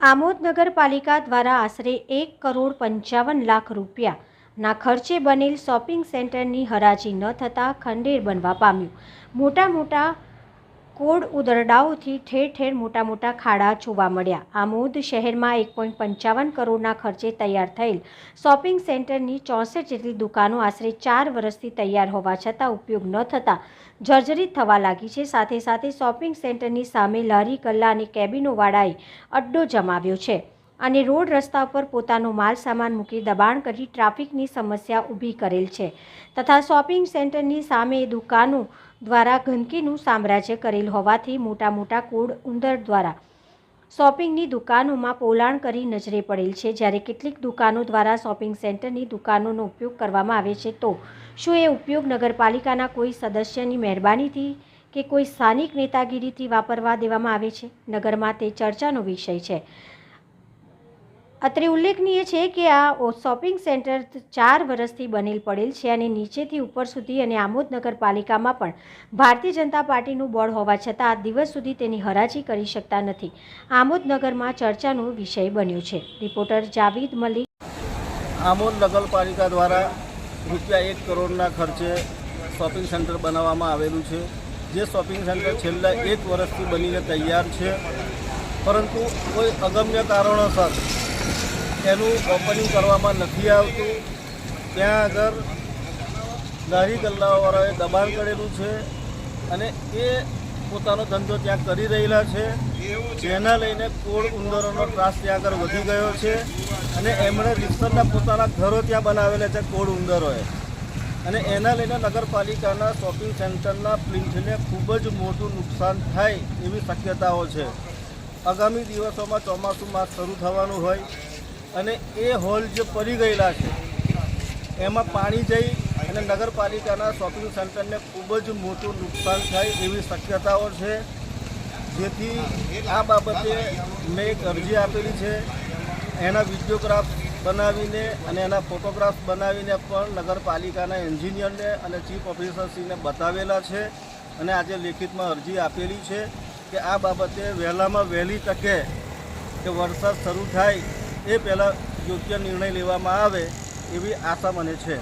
આમોદ નગરપાલિકા દ્વારા આશરે એક કરોડ પંચાવન લાખ રૂપિયાના ખર્ચે બનેલ શોપિંગ સેન્ટરની હરાજી ન થતાં ખંડેર બનવા પામ્યું. મોટા મોટા કોડ ઉદરડાઓથી ઠેર ઠેર મોટા મોટા ખાડા જોવા મળ્યા. આમોદ શહેરમાં એક પોઈન્ટ પંચાવન કરોડના ખર્ચે તૈયાર થયેલ શોપિંગ સેન્ટરની ચોસઠ જેટલી દુકાનો આશરે ચાર વર્ષથી તૈયાર હોવા છતાં ઉપયોગ ન થતાં જર્જરિત થવા લાગી છે. સાથે સાથે શોપિંગ સેન્ટરની સામે લારી, ગલ્લા અને કેબિનોવાળાએ અડ્ડો જમાવ્યો છે અને રોડ રસ્તા પર પોતાનો માલ સામાન મૂકી દબાણ કરી ટ્રાફિકની સમસ્યા ઊભી કરેલ છે. તથા શોપિંગ સેન્ટરની સામે દુકાનો દ્વારા ગંદકીનું સામ્રાજ્ય કરેલ હોવાથી મોટા મોટા કોડ ઉંદર દ્વારા શોપિંગની દુકાનોમાં પોલાણ કરી નજરે પડેલ છે. જ્યારે કેટલીક દુકાનો દ્વારા શોપિંગ સેન્ટરની દુકાનોનો ઉપયોગ કરવામાં આવે છે, તો શું એ ઉપયોગ નગરપાલિકાના કોઈ સદસ્યની મહેરબાનીથી કે કોઈ સ્થાનિક નેતાગીરીથી વાપરવા દેવામાં આવે છે? નગરમાં તે ચર્ચાનો વિષય છે. અત્રે ઉલ્લેખનીય છે કે આ શોપિંગ સેન્ટર ચાર વર્ષથી બનેલ પડેલ છે અને નીચેથી ઉપર સુધી અને આમોદ નગરપાલિકામાં પણ ભારતીય જનતા પાર્ટીનું બોર્ડ હોવા છતાં આ દિવસ સુધી તેની હરાજી કરી શકતા નથી. આમોદ નગરમાં ચર્ચાનો વિષય બન્યો છે. રિપોર્ટર જાવીદ મલિક. આમોદ નગરપાલિકા દ્વારા રૂપિયા એક કરોડના ખર્ચે શોપિંગ સેન્ટર બનાવવામાં આવેલું છે. જે શોપિંગ સેન્ટર છેલ્લા એક વર્ષથી બનીને તૈયાર છે. પરંતુ કોઈ અગમ્ય કારણોસર એનું ઓપનિંગ કરવામાં નથી આવતું. ત્યાં આગળ લારી ગલ્લાવાળાએ દબાણ કરેલું છે અને એ પોતાનો ધંધો ત્યાં કરી રહેલા છે. જેના લઈને કોળ ઉંદરોનો ત્રાસ ત્યાં આગળ વધી ગયો છે અને એમણે રિક્ષરના પોતાના ઘરો ત્યાં બનાવેલા છે કોળ ઉંદરોએ. અને એના લઈને નગરપાલિકાના શોપિંગ સેન્ટરના પ્રિન્ટને ખૂબ જ મોટું નુકસાન થાય એવી શક્યતાઓ છે. આગામી દિવસોમાં ચોમાસું માસ શરૂ થવાનું હોય અને એ હોલ જે પડી ગયેલા છે, એમાં પાણી જઈ અને નગરપાલિકાના શોપિંગ સેન્ટરને ખૂબ જ મોટું નુકસાન થાય એવી શક્યતાઓ છે. જેથી આ બાબતે મેં એક અરજી આપેલી છે. એના વિડીયોગ્રાફ બનાવીને અને એના ફોટોગ્રાફ બનાવીને પણ નગરપાલિકાના એન્જિનિયરને અને ચીફ ઓફિસરશ્રીને બતાવેલા છે અને આજે લેખિતમાં અરજી આપેલી છે કે આ બાબતે વહેલામાં વહેલી તકે કે વરસાદ શરૂ થાય એ પહેલાં યોગ્ય નિર્ણય લેવામાં આવે એવી આશા મને છે.